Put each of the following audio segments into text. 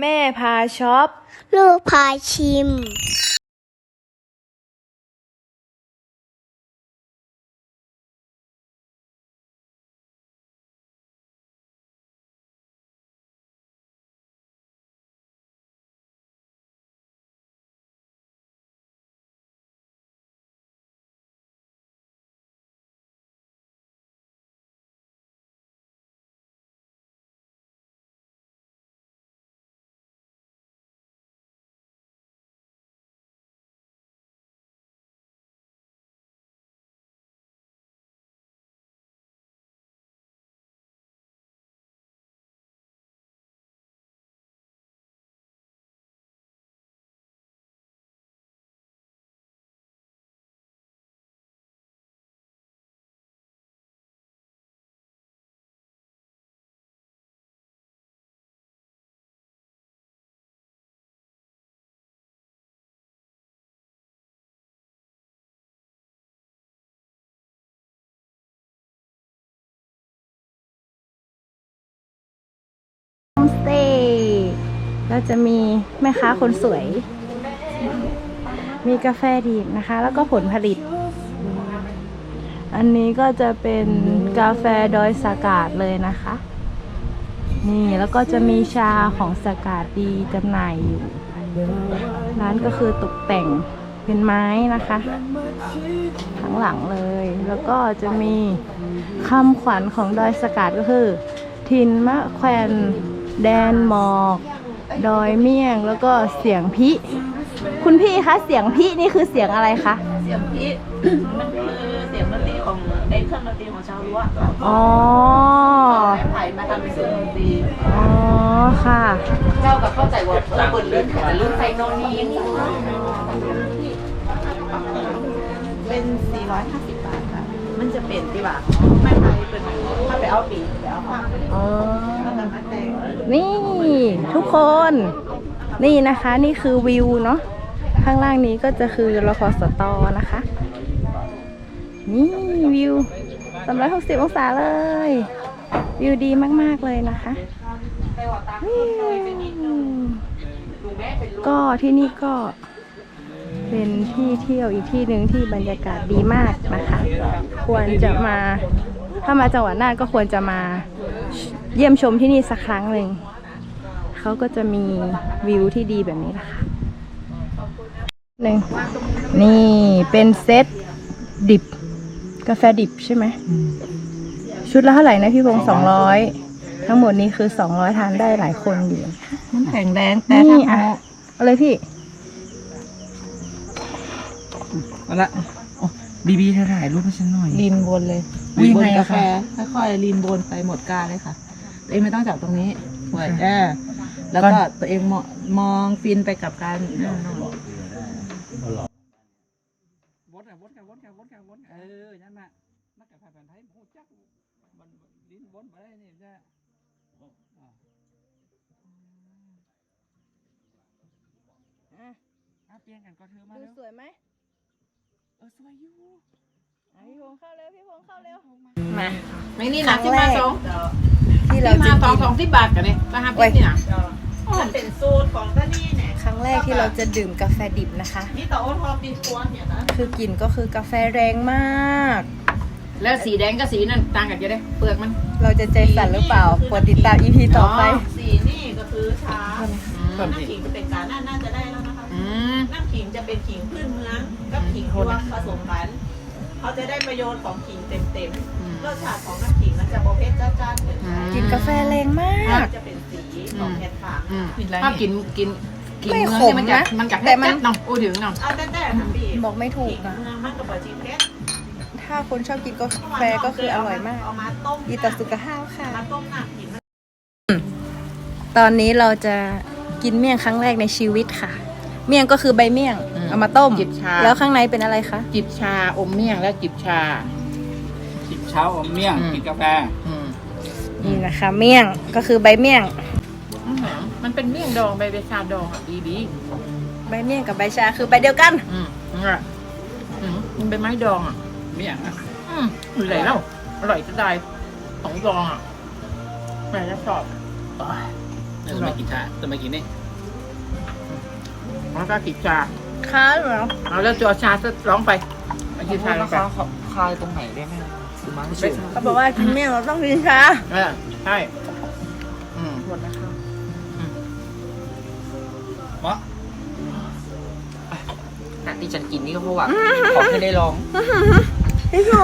แม่พาช็อป ลูกพาชิม ก็จะมีแม่ค้าคนสวย มีกาแฟดีบนะคะ แล้วก็ผลผลิต อันนี้ก็จะเป็นกาแฟดอยสากาดเลยนะคะ นี่แล้วก็จะมีชาของสากาดดีจำหน่ายอยู่ ร้านก็คือตกแต่งเป็นไม้นะคะทั้งหลังเลย แล้วก็จะมีคำขวัญของดอยสากาดก็คือ ทินมะแควนแดนหมอก ดอยเมี่ยงแล้วก็เสียงพิ คุณพี่คะเสียงพินี่คือเสียงอะไรคะ เสียงพีมันคือเสียงดนตรีของในเครื่องดนตรีของชาวรั้วอ๋อ ไม้ไผ่มาทำเป็นเสียงดนตรีอ๋อค่ะ เจ้ากับเข้าใจว่าเออเปิดลิ้นแต่ลิ้นไซโนนีเป็น 450 บาทค่ะ มันจะเป็นที่ว่าไม้ไผ่เป็นถ้าไปเอาปีไปเอาผ้าอ๋อแล้วก็มาแต่ง นี่ทุกคน นี่นะคะนี่คือวิวเนาะข้างล่างนี้ก็จะคือรพสตอนะคะ นี่วิว360 องศาเลย วิวดีมาก ๆ เลยนะคะก็ที่นี่ก็เป็นที่เที่ยวอีกที่หนึ่งที่บรรยากาศดีมากนะคะ ควรจะมา ถ้ามาจังหวัดน่านก็ควรจะมา เยี่ยมชมที่นี่สักครั้งหนึ่ง เขาก็จะมีวิวที่ดีแบบนี้นะคะหนึ่งนี่เป็นเซตดิบ กาแฟดิบใช่ไหม ชุดละเท่าไหร่นะพี่พงศ์สองร้อยทั้งหมดนี้คือสองร้อยทานได้หลายคนอยู่มันแข็งแรงแต่นี่ถ้าอะเอาเลยพี่เอาละโอ้บีบีเธอถ่ายรูปให้ฉันหน่อยลีนบนเลยวิ่งบนไงอะกาแฟคะค่อยๆลีนบนไปหมดกาเลยค่ะ ตัวเองไม่ต้องจับตรงนี้หัวแอแล้วก่ก็อนตัวเองมองมองฟินไปกับการนั่นนู่นวนกันวนกันวนกันวนกันวนเออนั่นน่ะนักกับแผ่นไทยหูจักมันลิ้นวนไปได้นี่จ้ะอะเปลี่ยนกันก็เธอมาดูแล้วสวยไหมเออสวยอยู่อะพี่พงศ์เข้าเร็วพี่พงศ์เข้าเร็วมาไม่นี่ครั้นะงที่แรมากสอง ที่เราที่มาจะสองกิน สองที่บาทกันเนี่ยก็ห้าโอ้ยพี่นี่นะมันเป็นสูตรของตานี่เนี่ยครั้งแรกที่เราจะดื่มกาแฟดิบนะคะ นี่ต่อโอ้ทอปีตัวเนี่ยนะคือกลิ่นก็คือกาแฟแรงมาก แล้วสีแดงกับสีนั่นต่างกันจะได้เปลือกมันเราจะใจสั่นหรือเปล่าโปรดติดตาม EP ต่อไปสีนี่ก็คือช้าน้ำขิงจะเป็นการน่าน่าจะได้แล้วนะคะอืมน้ำขิงจะเป็นขิงพื้นเมืองกับขิงรวมผสมกันเขาจะได้ประโยชน์ของขิงเต็มๆรสชาติของน้ำขิงมันจะประเภทจ้าๆเหมือน กันกลิ่นกาแฟแรงมาก จะเป็นสีของแผ่นฝางอืมถ้ากินกินกินไม่เนื้อขมเนี่ยมันจะนะมันจะแต่แค่มันจัดเนาะโอ้ถึงเนาะเอาแต่แต่ค่ะพี่บอกไม่ถูกขิงอะเมืองมันกับเบอร์จีเพชรถ้าคนชอบกินกาแฟก็คืออร่อยมาก เอามาต้มอีตาสุกะห้าวค่ะ มาต้มน้ำขิงตอนนี้เราจะกินเมี่ยงครั้งแรกในชีวิตค่ะ เมี่ยงก็คือใบเมี่ยงเอามาต้ม จิบชา แล้วข้างในเป็นอะไรคะ จิบชาอมเมี่ยงแล้วจิบชา จิบเช้าอมเมี่ยงอืม กินกาแฟอืม นี่นะคะ เมี่ยงก็คือใบเมี่ยง อื้อหือมันเป็นเมี่ยงดองใบเบชาดองอะดีดีใบเมี่ยงกับใบชาคือใบเดียวกัน ๆอืมนั่นแหละอืมมันเป็นไม้ดองอะ เมี่ยงอะอืมอร่อยแล้วอร่อยจะได้ของดองอะแม่จะชอบเออมากินชาจะมากินนี่แล้วก็กินชาค้าเหรอเอาแล้วจอชาจะร้องไปไปกินชาลงไปคลายตรงไหนได้ไหมคือ มั้งเขาบอกว่ากินเมี่ยงเราต้องกินชาเออใช่อืมหมดนะคะหมะนะที่ฉันกินนี่ก็เพราะว่าขอให้ได้ลองพี่ชู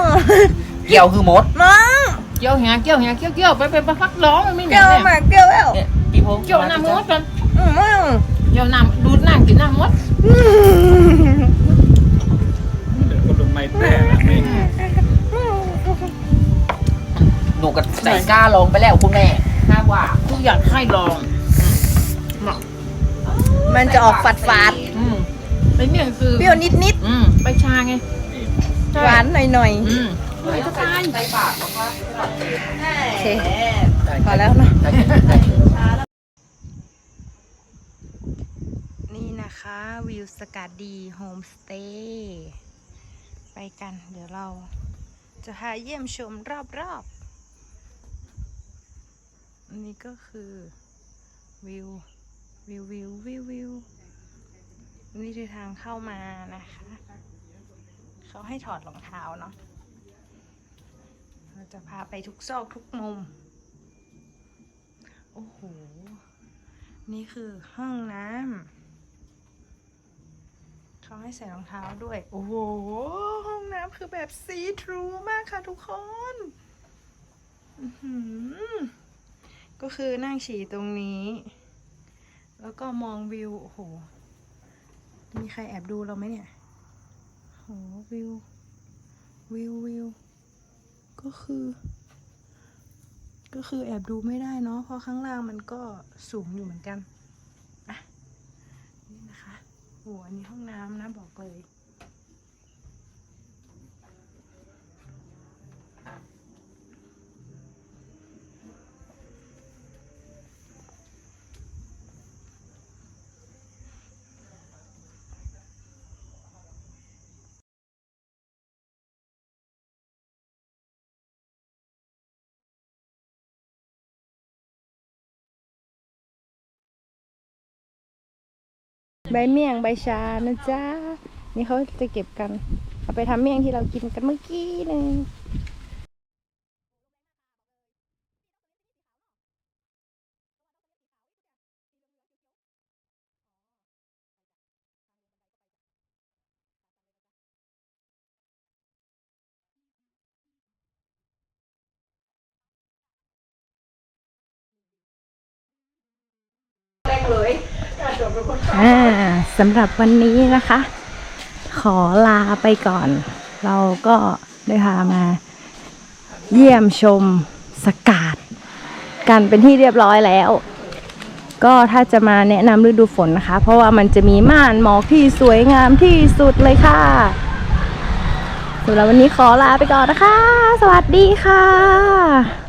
เกี่ยวคือมดมังเกี่ยวหาเกี่ยวหาเกี่ยวเกี่ยวไปไปไปพักร้องมันไม่เหนีเกี่ยยววเนี่ยมาเกี่ยวแล้วเนี่ยพี่พงเกี่ยวน้ำมดกันอืมม่เอาเกี่ยวน้ำดูดน้ำกินน้ำมด ใส่กล้าลองไปแล้วคุณแม่ถ้าว่าทุกอย่างให้ลองมันจะออกฝาดฝาดอืมไอ้เนี่ยคือๆเปรี้ยวนิดนิดอืมใบชาไงใช่ๆหวานหน่อยหน่อยอืมใบชาใส่ปากนะคะโอเค พอแล้วเนาะใส่ใส่นี่นะคะ วิวสกัดดีโฮมสเตย์ไปกันเดี๋ยวเราจะพาเยี่ยมชมรอบๆ อันนี้ก็คือวิววิววิววิววิวนี่คือทางเข้ามานะคะ เขาให้ถอดรองเท้าเนาะเราจะพาไปทุกซอกทุกมุม โอ้โห นี่คือห้องน้ำเขาให้ใส่รองเท้าด้วย โอ้โห ห้องน้ำคือแบบซีทรูมากค่ะทุกคน อื้อหือ ก็คือนั่งฉี่ตรงนี้ แล้วก็มองวิว โอ้โห มีใครแอบดูเราไหมเนี่ยโอ้โหวิว วิววิว ก็คือ ก็คือแอบดูไม่ได้เนาะ เพราะข้างล่างมันก็สูงอยู่เหมือนกัน อะ นี่นะคะโหอันนี้ห้องน้ำนะบอกเลย ใบเมี่ยงใบชานะจ๊ะนี่เขาจะเก็บกัน เอาไปทำเมี่ยงที่เรากินกันเมื่อกี้นึง อ่าสำหรับวันนี้นะคะ ขอลาไปก่อน เราก็ได้พามา เยี่ยมชมสกาดกันเป็นที่เรียบร้อยแล้ว ก็ถ้าจะมาแนะนำฤดูฝนนะคะ เพราะว่ามันจะมีม่านหมอกที่สวยงามที่สุดเลยค่ะสำหรับวันนี้ขอลาไปก่อนนะคะ สวัสดีค่ะ